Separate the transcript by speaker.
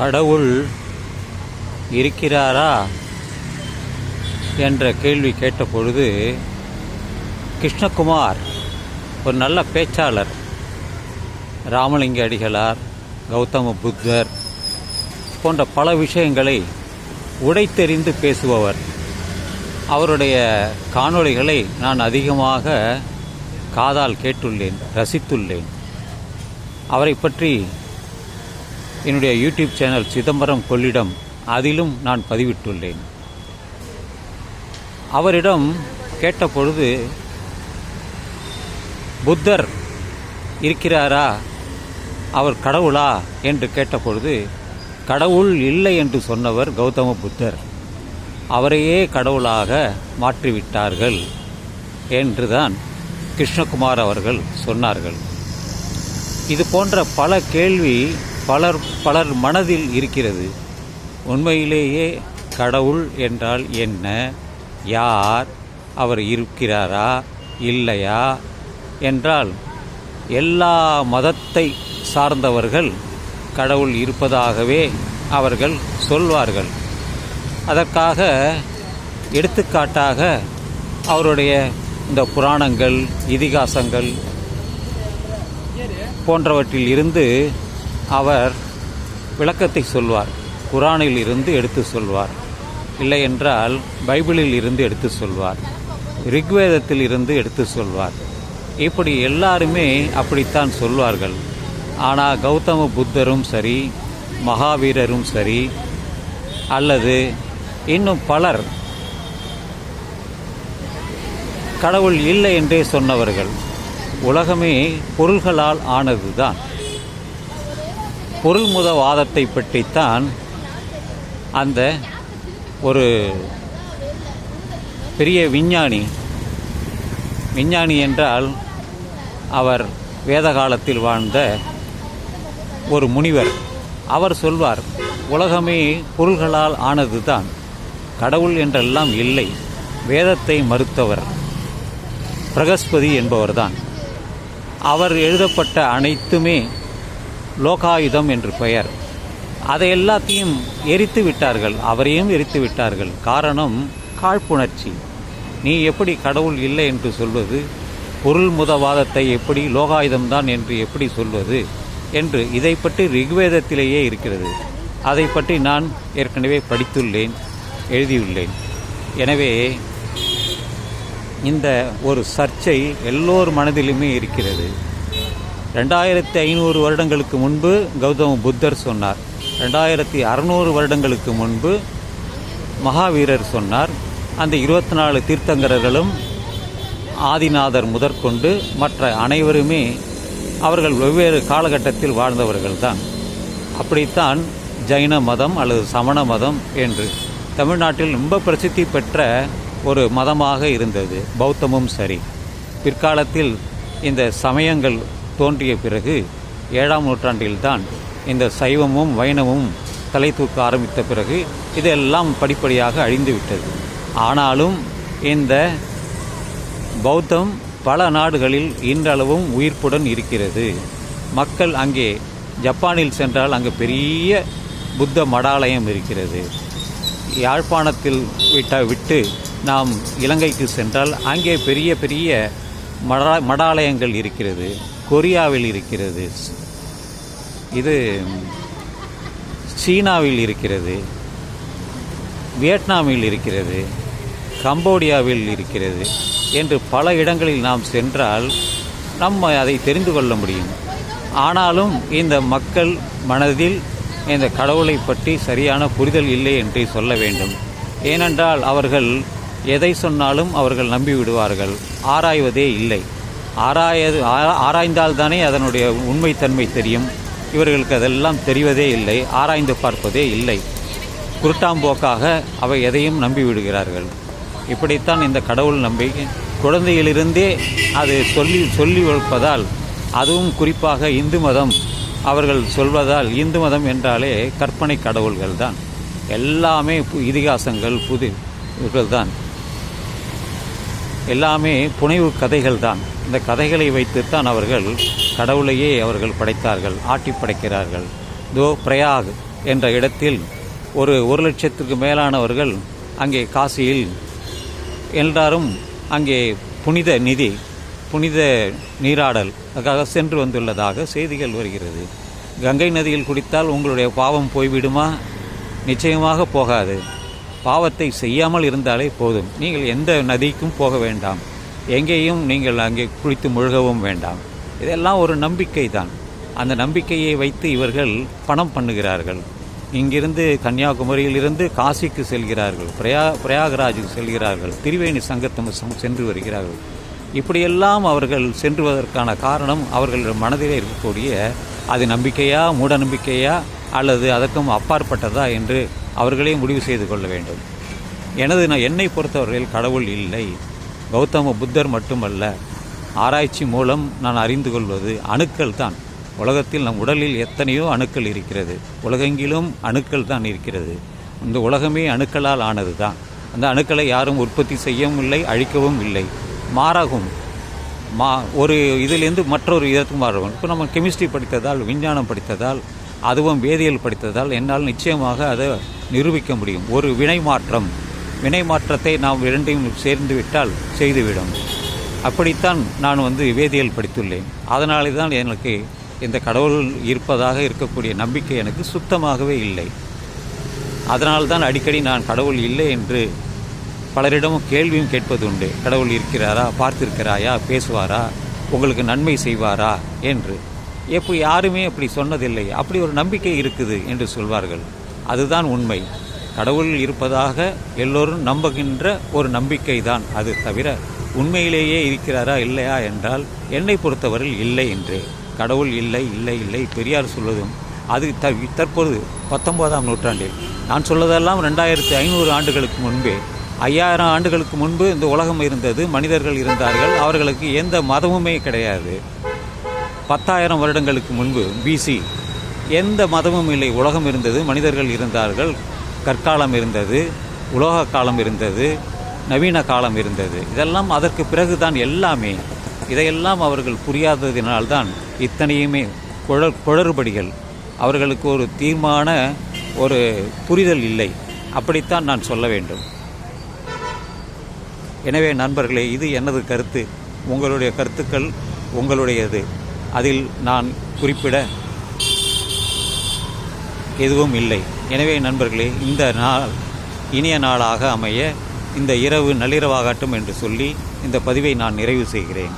Speaker 1: கடவுள் இருக்கிறாரா என்ற கேள்வி கேட்டபொழுது கிருஷ்ணகுமார் ஒரு நல்ல பேச்சாளர் ராமலிங்க அடிகளார் கௌதம புத்தர் போன்ற பல விஷயங்களை உடைத்தெறிந்து பேசுபவர். அவருடைய காணொளிகளை நான் அதிகமாக காதால் கேட்டுள்ளேன் ரசித்துள்ளேன். அவரை பற்றி என்னுடைய யூடியூப் சேனல் சிதம்பரம் கொள்ளிடம் அதிலும் நான் பதிவிட்டுள்ளேன். அவரிடம் கேட்டபொழுது புத்தர் இருக்கிறாரா? அவர் கடவுளா? என்று கேட்டபொழுது கடவுள் இல்லை என்று சொன்னவர் கௌதம புத்தர். அவரையே கடவுளாக மாற்றிவிட்டார்கள் என்றுதான் கிருஷ்ணகுமார் அவர்கள் சொன்னார்கள். இது போன்ற பல கேள்வி பலர் பலர் மனதில் இருக்கிறது. உண்மையிலேயே கடவுள் என்றால் என்ன? யார்? அவர் இருக்கிறாரா? இல்லையா? என்றால் எல்லா மதத்தை சார்ந்தவர்கள் கடவுள் இருப்பதாகவே அவர்கள் சொல்வார்கள். அதற்காக எடுத்துக்காட்டாக அவருடைய இந்த புராணங்கள் இதிகாசங்கள் போன்றவற்றில் இருந்து அவர் விளக்கத்தை சொல்வார். குரானில் இருந்து எடுத்து சொல்வார். இல்லை என்றால் பைபிளில் இருந்து எடுத்து சொல்வார். ரிக்வேதத்தில் இருந்து எடுத்து சொல்வார். இப்படி எல்லாருமே அப்படித்தான் சொல்வார்கள். ஆனால் கௌதம புத்தரும் சரி மகாவீரரும் சரி அல்லது இன்னும் பலர் கடவுள் இல்லை என்றே சொன்னவர்கள். உலகமே பொருள்களால் ஆனதுதான். பொருள்முத வாதத்தை பற்றித்தான் அந்த ஒரு பெரிய விஞ்ஞானி விஞ்ஞானி என்றால் அவர் வேத காலத்தில் வாழ்ந்த ஒரு முனிவர். அவர் சொல்வார் உலகமே பொருள்களால் ஆனதுதான் கடவுள் என்றெல்லாம் இல்லை வேதத்தை மறுத்தவர் பிரகஸ்பதி என்பவர்தான். அவர் எழுதப்பட்ட அனைத்துமே லோகாயுதம் என்று பெயர். அதை எல்லாத்தையும் எரித்து விட்டார்கள். அவரையும் எரித்து விட்டார்கள். காரணம் காழ்ப்புணர்ச்சி. நீ எப்படி கடவுள் இல்லை என்று சொல்வது? பொருள் முதவாதத்தை எப்படி லோகாயுதம்தான் என்று எப்படி சொல்வது? என்று இதை பற்றி ரிக்வேதத்திலேயே இருக்கிறது. அதை பற்றி நான் ஏற்கனவே படித்துள்ளேன் எழுதியுள்ளேன். எனவே இந்த ஒரு சர்ச்சை எல்லோர் மனதிலுமே இருக்கிறது. ரெண்டாயிரத்தி ஐநூறு வருடங்களுக்கு முன்பு கௌதம புத்தர் சொன்னார். ரெண்டாயிரத்தி அறநூறு வருடங்களுக்கு முன்பு மகாவீரர் சொன்னார். அந்த இருபத்தி நாலு தீர்த்தங்கரர்களும் ஆதிநாதர் முதற்கொண்டு மற்ற அனைவருமே அவர்கள் வெவ்வேறு காலகட்டத்தில் வாழ்ந்தவர்கள்தான். அப்படித்தான் ஜைன மதம் அல்லது சமண மதம் என்று தமிழ்நாட்டில் ரொம்ப பிரசித்தி பெற்ற ஒரு மதமாக இருந்தது. பௌத்தமும் சரி. பிற்காலத்தில் இந்த சமயங்கள் தோன்றிய பிறகு ஏழாம் நூற்றாண்டில்தான் இந்த சைவமும் வைணவமும் தலை தூக்க ஆரம்பித்த பிறகு இதெல்லாம் படிப்படியாக அழிந்துவிட்டது ஆனாலும் இந்த பௌத்தம் பல நாடுகளில் இன்றளவும் உயிர்ப்புடன் இருக்கிறது. மக்கள் அங்கே ஜப்பானில் சென்றால் அங்கே பெரிய புத்த மடாலயம் இருக்கிறது. யாழ்ப்பாணத்தில் விட்ட விட்டு நாம் இலங்கைக்கு சென்றால் அங்கே பெரிய பெரிய மடா மடாலயங்கள் இருக்கிறது. கொரியாவில் இருக்கிறது. இது சீனாவில் இருக்கிறது. வியட்நாமில் இருக்கிறது. கம்போடியாவில் இருக்கிறது. என்று பல இடங்களில் நாம் சென்றால் நம்ம அதை தெரிந்து கொள்ள முடியும். ஆனாலும் இந்த மக்கள் மனதில் இந்த கடவுளை பற்றி சரியான புரிதல் இல்லை என்று சொல்ல வேண்டும். ஏனென்றால் அவர்கள் எதை சொன்னாலும் அவர்கள் நம்பிவிடுவார்கள். ஆராய்வதே இல்லை. ஆராயது ஆராய்ந்தால்தானே அதனுடைய உண்மைத்தன்மை தெரியும். இவர்களுக்கு அதெல்லாம் தெரிவதே இல்லை ஆராய்ந்து பார்ப்பதே இல்லை. குருட்டாம்போக்காக அவை எதையும் நம்பி விடுகிறார்கள். இப்படித்தான் இந்த கடவுள் நம்பிக்கை குழந்தையிலிருந்தே அது சொல்லி சொல்லி வைப்பதால் அதுவும் குறிப்பாக இந்து மதம் அவர்கள் சொல்வதால் இந்து மதம் என்றாலே கற்பனை கடவுள்கள் தான். எல்லாமே பு- இதிகாசங்கள் புது தான். எல்லாமே புனைவு கதைகள் தான். இந்த கதைகளை வைத்துத்தான் அவர்கள் கடவுளையே அவர்கள் படைத்தார்கள் ஆட்டி படைக்கிறார்கள். தோ பிரயாக் என்ற இடத்தில் ஒரு ஒரு லட்சத்துக்கு மேலானவர்கள் அங்கே காசியில் எல்லாரும் அங்கே புனித நிதி புனித நீராடல் அதுக்காக சென்று வந்துள்ளதாக செய்திகள் வருகிறது. கங்கை நதியில் குடித்தால் உங்களுடைய பாவம் போய்விடுமா? நிச்சயமாக போகாது. பாவத்தை செய்யாமல் இருந்தாலே போதும். நீங்கள் எந்த நதிக்கும் போக வேண்டாம். எங்கேயும் நீங்கள் அங்கே குளித்து முழுகவும் வேண்டாம். இதெல்லாம் ஒரு நம்பிக்கை தான் அந்த நம்பிக்கையை வைத்து இவர்கள் பணம் பண்ணுகிறார்கள். இங்கிருந்து கன்னியாகுமரியிலிருந்து காசிக்கு செல்கிறார்கள். பிரயா பிரயாகராஜுக்கு செல்கிறார்கள். திரிவேணி சங்கத்தம் சென்று வருகிறார்கள். இப்படியெல்லாம் அவர்கள் சென்றுவதற்கான காரணம் அவர்கள் மனதிலே இருக்கக்கூடிய அது நம்பிக்கையா மூட நம்பிக்கையா அல்லது அதற்கும் அப்பாற்பட்டதா என்று அவர்களே முடிவு செய்து கொள்ள வேண்டும். எனது நான் என்னை பொறுத்தவரையில் கடவுள் இல்லை. கௌதம புத்தர் மட்டுமல்ல ஆராய்ச்சி மூலம் நான் அறிந்து கொள்வது அணுக்கள் தான். உலகத்தில் நம் உடலில் எத்தனையோ அணுக்கள் இருக்கிறது. உலகெங்கிலும் அணுக்கள் தான் இருக்கிறது. இந்த உலகமே அணுக்களால் ஆனது தான். அந்த அணுக்களை யாரும் உற்பத்தி செய்யவும் இல்லை அழிக்கவும் இல்லை. மாறாகும். மா ஒரு இதிலேருந்து மற்றொரு இதற்கு மாறும் இப்போ நம்ம கெமிஸ்ட்ரி படித்ததால் விஞ்ஞானம் படித்ததால் அதுவும் வேதியியல் படித்ததால் என்னால் நிச்சயமாக அதை நிரூபிக்க முடியும். ஒரு வினை மாற்றம் வினை மாற்றத்தை நாம் இரண்டையும் சேர்ந்து விட்டால் செய்துவிடும். அப்படித்தான் நான் வந்து வேதியியல் படித்துள்ளேன். அதனாலே தான் எனக்கு இந்த கடவுள் இருப்பதாக இருக்கக்கூடிய நம்பிக்கை எனக்கு சுத்தமாகவே இல்லை. அதனால்தான் அடிக்கடி நான் கடவுள் இல்லை என்று பலரிடமும் கேள்வியும் கேட்பது உண்டு கடவுள் இருக்கிறாரா? பார்த்திருக்கிறாயா? பேசுவாரா? உங்களுக்கு நன்மை செய்வாரா? என்று. எப்போ யாருமே அப்படி சொன்னதில்லை. அப்படி ஒரு நம்பிக்கை இருக்குது என்று சொல்வார்கள். அதுதான் உண்மை. கடவுள் இருப்பதாக எல்லோரும் நம்புகின்ற ஒரு நம்பிக்கை தான் அது தவிர உண்மையிலேயே இருக்கிறாரா இல்லையா என்றால் என்னை பொறுத்தவரையில் இல்லை என்று. கடவுள் இல்லை இல்லை இல்லை பெரியார் சொல்வதும் அது த தற்போது பத்தொன்பதாம் நூற்றாண்டில். நான் சொல்வதெல்லாம் ரெண்டாயிரத்தி ஐநூறு ஆண்டுகளுக்கு முன்பே. ஐயாயிரம் ஆண்டுகளுக்கு முன்பு இந்த உலகம் இருந்தது மனிதர்கள் இருந்தார்கள் அவர்களுக்கு எந்த மதமுமே கிடையாது. பத்தாயிரம் வருடங்களுக்கு முன்பு பிசி எந்த மதமும் இல்லை உலகம் இருந்தது மனிதர்கள் இருந்தார்கள் கற்காலம் இருந்தது உலோக காலம் இருந்தது நவீன காலம் இருந்தது. இதெல்லாம் அதற்கு பிறகுதான் எல்லாமே. இதையெல்லாம் அவர்கள் புரியாததினால்தான் இத்தனையுமே குழ குளறுபடிகள். அவர்களுக்கு ஒரு தீர்மான ஒரு புரிதல் இல்லை. அப்படித்தான் நான் சொல்ல வேண்டும். எனவே நண்பர்களே இது எனது கருத்து. உங்களுடைய கருத்துக்கள் உங்களுடையது. அதில் நான் குறிப்பிட எதுவும் இல்லை. எனவே நண்பர்களே இந்த நாள் இனிய நாளாக அமைய இந்த இரவு நள்ளிரவாகட்டும் என்று சொல்லி இந்த பதிவை நான் நிறைவு செய்கிறேன்.